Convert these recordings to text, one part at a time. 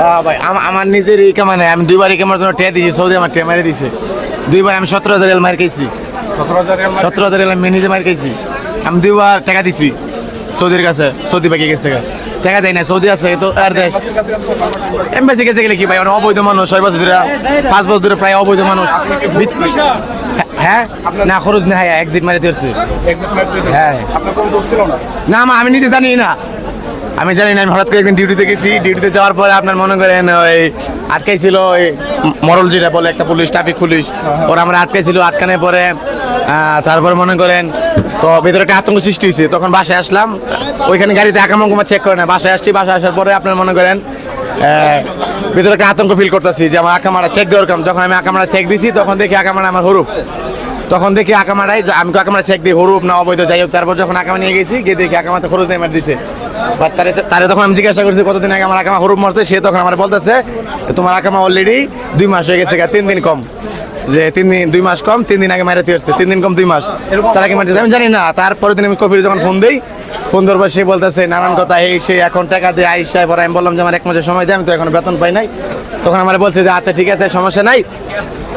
হ্যাঁ ভাই আমার নিজের এই কামানে আমি দুইবার এই কামার জন্য টেয়া দিয়েছি সৌদি আমার টেয়া মেরে দিছে দুইবার আমি সতেরো হাজার রিয়াল মার খাইছি। সতেরো হাজার আমি নিজে মার খাইছি। আমি দুইবার টাকা দিছি সৌদির কাছে সৌদি বাকি গেছে টাকা দেয় না সৌদি আছে তো আর দেশ? এমবাসি গেছে গেলে কি ভাই অবৈধ মানুষ ছয় বছর ধরে পাঁচ বছর ধরে প্রায় অবৈধ মানুষ। হ্যাঁ না খরচ না হ্যাঁ এক্সিট মারি দিয়েছে। হ্যাঁ। না? আমি নিজে জানি না। আমি জানি না আমি হঠাৎ করে একদিন ডিউটিতে গেছি। ডিউটিতে যাওয়ার পরে আপনার মনে করেন ওই আটকাইছিল ওই মরল যেটা বলে একটা পুলিশ ট্রাফিক পুলিশ। ওরা আমরা আটকাইছিল আটকানোর পরে তারপরে মনে করেন তো ভিতরে একটা আতঙ্ক সৃষ্টি হয়েছে। তখন বাসায় আসলাম। ওইখানে গাড়িতে আকামা চেক করে না বাসায় আসছি বাসায় আসার পরে আপনার মনে করেন ভিতরে একটা আতঙ্ক ফিল করতেছি যে আমার আকামারা চেক দেওয়ার কাম যখন আমি আঁকা মারা চেক দিছি তখন দেখি আকামারা আমার হরুপ। তখন দেখি আকামারাই আমি তো আকামারা চেক দিই হরুপ না অবৈধ যাই হোক তারপর যখন আকামা নিয়ে গেছি গিয়ে দেখি আকামাতে খরচ নেই দিছে বাট তারে তারে তখন আমি জিজ্ঞাসা করছি কতদিন আগে আমার আকামা হরুপ মারতে সে তখন আমার বলতেছে তোমার আকামা অলরেডি দুই মাস হয়ে গেছে তিন দিন কম। যে তিন দিন দুই মাস কম তিন দিন আগে মারাতে আসছে তিন দিন কম দুই মাস। তার আগে মারতেছে আমি জানি না তারপরের দিন আমি কফির যখন ফোন দিই ফোন ধরবার সে বলতেছে নানান কথা এই সে এখন টাকা দিয়ে আইসায় পরে আমি বললাম যে আমার এক মাসের সময় দেয় আমি তো এখন বেতন পাই নাই। তখন আমার বলছে যে আচ্ছা ঠিক আছে সমস্যা নাই।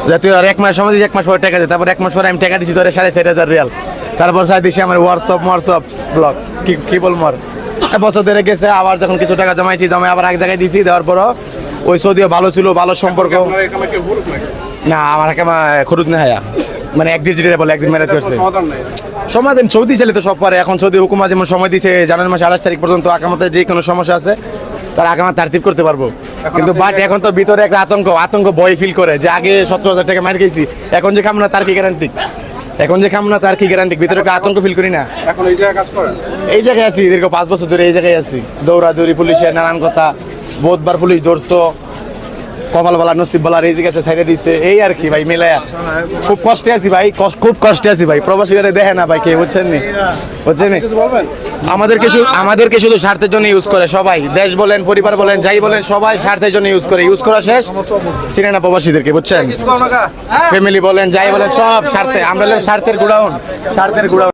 যে তুই আর এক মাস সময় দিস এক মাস পরে টাকা দে। তারপর এক মাস পরে আমি টাকা দিছি তোর সাড়ে চার হাজার রিয়াল। তারপর সাই দিছি আমার হোয়াটসঅ্যাপ হোয়াটসঅ্যাপ ব্লগ কি কি বলব আর? এক বছর ধরে গেছে আবার যখন কিছু টাকা জমাইছি জমাই আবার এক জায়গায় দিছি দেওয়ার পরও ওই সৌদিও ভালো ছিল ভালো সম্পর্ক। না আমার একামা খরচ না হায়া মানে এক ডিজিটের বলে একদিন মেরাতে হচ্ছে সমাধান সৌদি চালিত তো সব পারে। এখন সৌদি হুকুমা যেমন সময় দিছে জানুয়ারি মাসে আঠাশ তারিখ পর্যন্ত আকামাতে যে কোনো সমস্যা আছে তার আমার তারতিব করতে পারব। কিন্তু বাট এখন তো ভিতরে একটা আতঙ্ক আতঙ্ক বয় ফিল করে যে আগে সতেরো হাজার টাকা মার গেছি এখন যে খামনা তার কি গ্যারান্টি এখন যে খাম না তার কি গ্যারান্টি ভিতরে একটা আতঙ্ক ফিল করি না। এখন এই জায়গায় কাজ করেন? এই জায়গায় আছি দীর্ঘ পাঁচ বছর ধরে এই জায়গায় আছি। দৌড়াদৌড়ি পুলিশের নানান কথা বহুতবার পুলিশ ধরছো কপাল বলা নসিব বলার এই জায়গায় সাইডে দিছে। এই আর কি ভাই মিলায়া। খুব কষ্টে আছি ভাই খুব কষ্টে আছি ভাই। প্রবাসীরা দেখে না ভাই কে বুঝছেন নি? বুঝছেন আমাদেরকে শুধু আমাদেরকে শুধু স্বার্থের জন্য ইউজ করে সবাই। দেশ বলেন পরিবার বলেন যাই বলেন সবাই স্বার্থের জন্য ইউজ করে। ইউজ করা শেষ। চিনে না প্রবাসীদেরকে বুঝছেন? ফ্যামিলি বলেন যাই বলেন সব স্বার্থে। আমরা স্বার্থের গুড়াউন। স্বার্থের গুড়াউন।